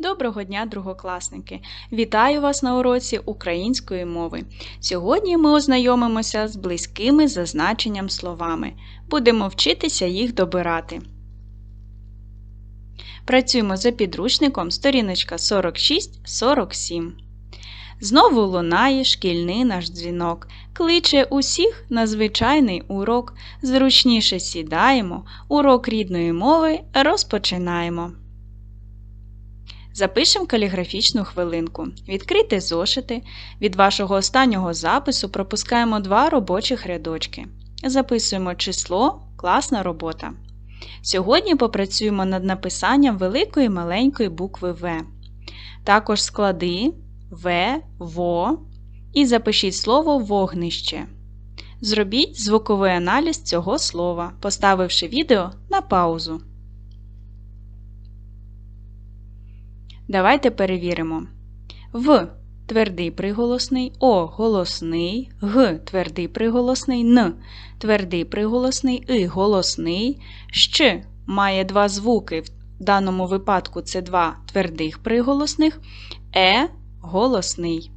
Доброго дня, другокласники! Вітаю вас на уроці української мови. Сьогодні ми ознайомимося з близькими за значенням словами. Будемо вчитися їх добирати. Працюємо за підручником сторіночка 46-47. Знову лунає шкільний наш дзвінок, кличе усіх на звичайний урок. Зручніше сідаємо, урок рідної мови розпочинаємо. Запишемо каліграфічну хвилинку. Відкрийте зошити. Від вашого останнього запису пропускаємо два робочих рядочки. Записуємо число, класна робота. Сьогодні попрацюємо над написанням великої маленької букви В. Також склади В, ВО і запишіть слово вогнище. Зробіть звуковий аналіз цього слова, поставивши відео на паузу. Давайте перевіримо. В твердий приголосний, О голосний, Г твердий приголосний, Н твердий приголосний, И голосний, Щ має два звуки. В даному випадку це два твердих приголосних, Е голосний.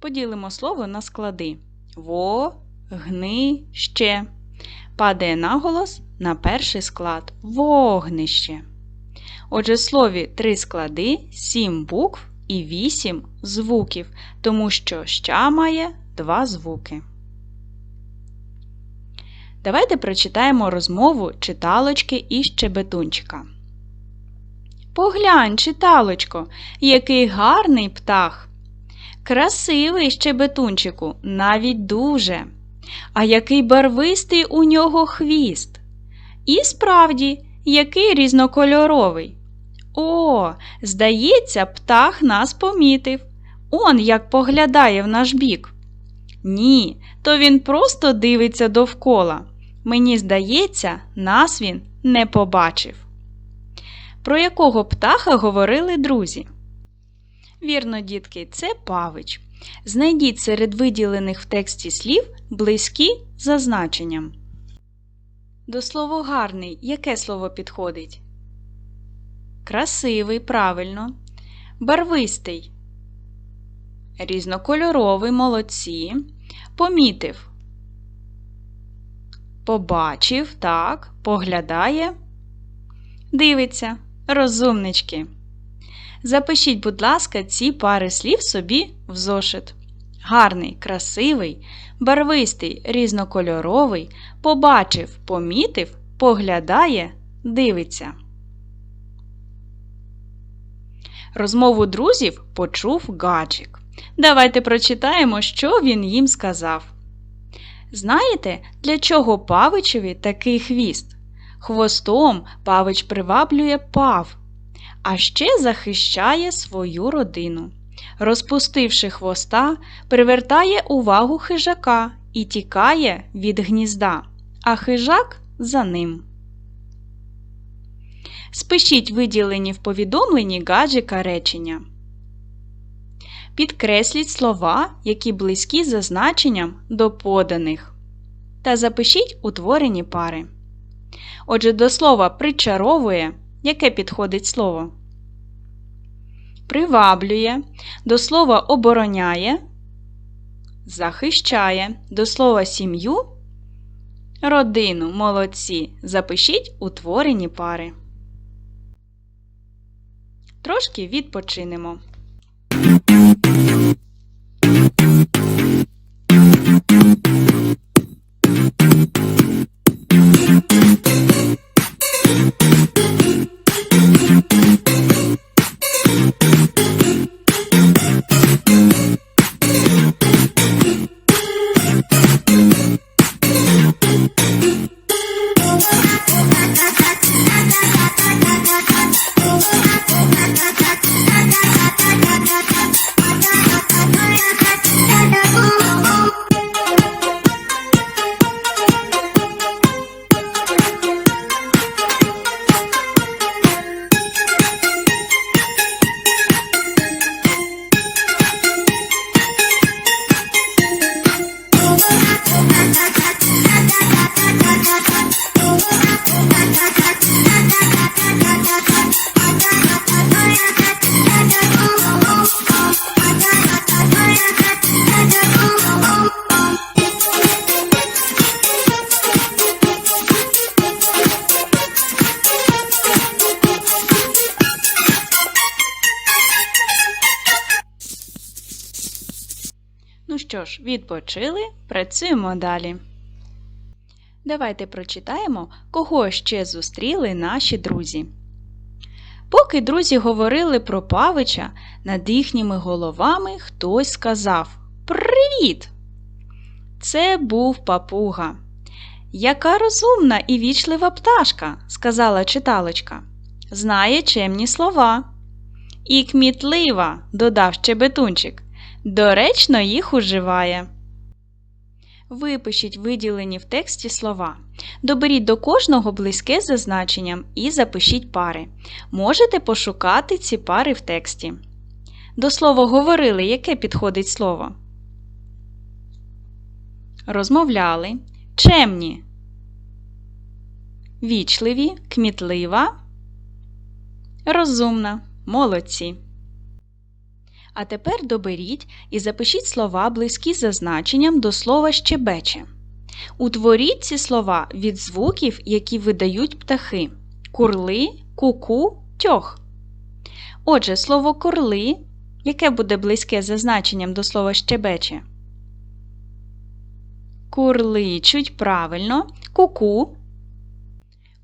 Поділимо слово на склади. Во, гни, ще. Падає наголос на перший склад вогнище. Отже, слові три склади, сім букв і вісім звуків, тому що ща має два звуки. Давайте прочитаємо розмову читалочки і щебетунчика. Поглянь, читалочко, який гарний птах. Красивий щебетунчику, навіть дуже. А який барвистий у нього хвіст. І справді, який різнокольоровий. О, здається, птах нас помітив. Он як поглядає в наш бік. Ні, то він просто дивиться довкола. Мені здається, нас він не побачив. Про якого птаха говорили друзі? Вірно, дітки, це павич. Знайдіть серед виділених в тексті слів близькі за значенням. До слова гарний яке слово підходить? Красивий, правильно. Барвистий. Різнокольоровий молодці. Помітив. Побачив, так, поглядає. Дивиться. Розумнички. Запишіть, будь ласка, ці пари слів собі в зошит. Гарний, красивий, барвистий, різнокольоровий, побачив, помітив, поглядає, дивиться. Розмову друзів почув гаджик. Давайте прочитаємо, що він їм сказав. Знаєте, для чого павичеві такий хвіст? Хвостом павич приваблює пав, а ще захищає свою родину. Розпустивши хвоста, привертає увагу хижака і тікає від гнізда, а хижак за ним. Спишіть виділені в повідомленні гаджика речення. Підкресліть слова, які близькі за значенням до поданих. Та запишіть утворені пари. Отже, до слова причаровує, яке підходить слово. Приваблює, до слова обороняє, захищає, до слова сім'ю, родину молодці. Запишіть утворені пари. Трошки відпочинемо. Що ж, відпочили, працюємо далі. Давайте прочитаємо, кого ще зустріли наші друзі. Поки друзі говорили про Павича, над їхніми головами хтось сказав Привіт! Це був папуга. Яка розумна і вічлива пташка, сказала читалочка. Знає чемні слова. І кмітлива, додав щебетунчик. Доречно їх уживає. Випишіть виділені в тексті слова. Доберіть до кожного близьке за значенням і запишіть пари. Можете пошукати ці пари в тексті. До слова говорили, яке підходить слово. Розмовляли. Чемні. Вічливі, кмітлива. Розумна. Молодці. А тепер доберіть і запишіть слова, близькі за значенням до слова щебече. Утворіть ці слова від звуків, які видають птахи курли, куку, тьох. Отже, слово курли, яке буде близьке за значенням до слова щебече. Курличуть правильно, куку,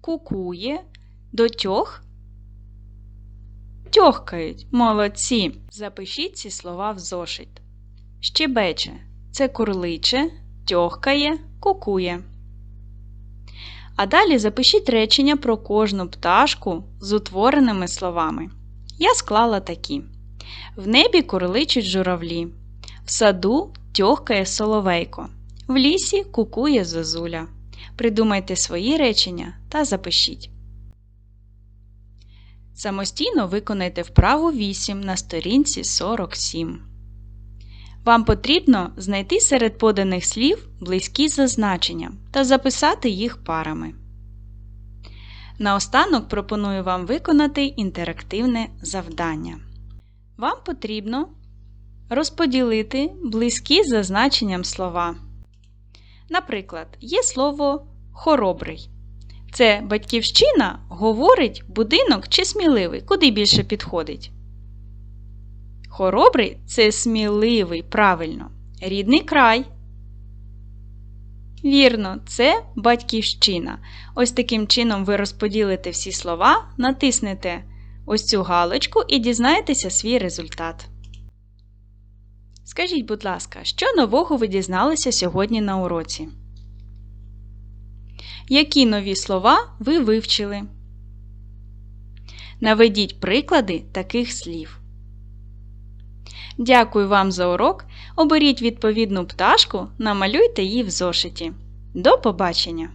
кукує, до тьох Тьохкають, молодці. Запишіть ці слова в зошит. Щебече це курличе, тьохкає, кукує. А далі запишіть речення про кожну пташку з утвореними словами. Я склала такі: В небі курличуть журавлі, в саду тьохкає соловейко, в лісі кукує зозуля. Придумайте свої речення та запишіть. Самостійно виконайте вправу 8 на сторінці 47. Вам потрібно знайти серед поданих слів близькі за значенням та записати їх парами. Наостанок пропоную вам виконати інтерактивне завдання. Вам потрібно розподілити близькі за значенням слова. Наприклад, є слово хоробрий. Це батьківщина говорить будинок чи сміливий, куди більше підходить. Хоробрий це сміливий, правильно. Рідний край. Вірно, це батьківщина. Ось таким чином ви розподілите всі слова, натиснете ось цю галочку і дізнаєтеся свій результат. Скажіть, будь ласка, що нового ви дізналися сьогодні на уроці? Які нові слова ви вивчили? Наведіть приклади таких слів. Дякую вам за урок. Оберіть відповідну пташку, намалюйте її в зошиті. До побачення!